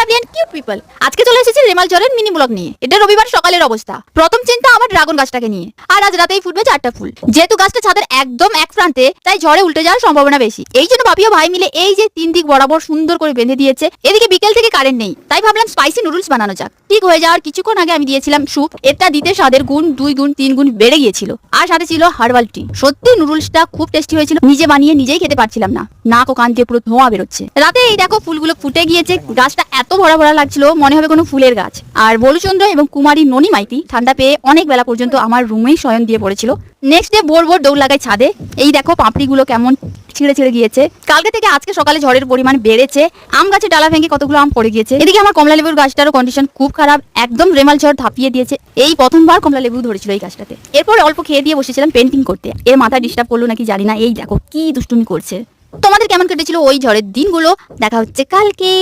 আর বরাবর সুন্দর করে বেঁধে দিয়েছে, এদিকে বিকেল থেকে কারেন্ট নেই। তাই ভাবলাম স্পাইসি নুডলস বানানো যাক। ঠিক হয়ে যাওয়ার কিছুক্ষণ আগে আমি দিয়েছিলাম স্যুপ এটা দিতে স্বাদের গুণ দুই গুণ তিন গুণ বেড়ে গিয়েছিল। আর সাথে ছিল হার্বাল টি সত্যি নুডলসটা খুব টেস্টি হয়েছিল। নিজে বানিয়ে নিজেই খেতে পারছিলাম না। নাক ও কান দিয়ে পুরো ধোঁয়া বেরোচ্ছে। রাতে এই দেখো ফুলগুলো ফুটে গিয়েছে। গাছটা এত ভরা ভরা লাগছিল, মনে হবে কোনো ফুলের গাছ। আর বলুচন্দ্র এবং কুমারী ননি মাইতি ঠান্ডা পেয়ে অনেক বেলা পর্যন্ত আমার রুমেই শয়ন দিয়ে পড়েছিল। নেক্সট ডে ভোর বোর দৌড় লাগাই ছাদে। এই দেখো পাপড়িগুলো কেমন ছিঁড়ে ছিঁড়ে গিয়েছে। কালকে থেকে আজকে সকালে ঝড়ের পরিমাণ বেড়েছে। আম গাছে ডালা ভেঙে কতগুলো আম পড়ে গিয়েছে। এদিকে আমার কমলা লেবুর গাছটারও কন্ডিশন খুব খারাপ। একদম রেমাল ঝড় ধাপিয়ে দিয়েছে। এই প্রথমবার কমলা লেবু ধরেছিল এই গাছটাতে। এরপর অল্প খেয়ে দিয়ে বসেছিলাম পেন্টিং করতে। এর মাথা ডিস্টার্ব করল নাকি জানি না। এই দেখো কি দুষ্টুমি করছে। তোমাদের কেমন কেটেছিল ওই ঝড়ের দিনগুলো? দেখা হচ্ছে কালকে।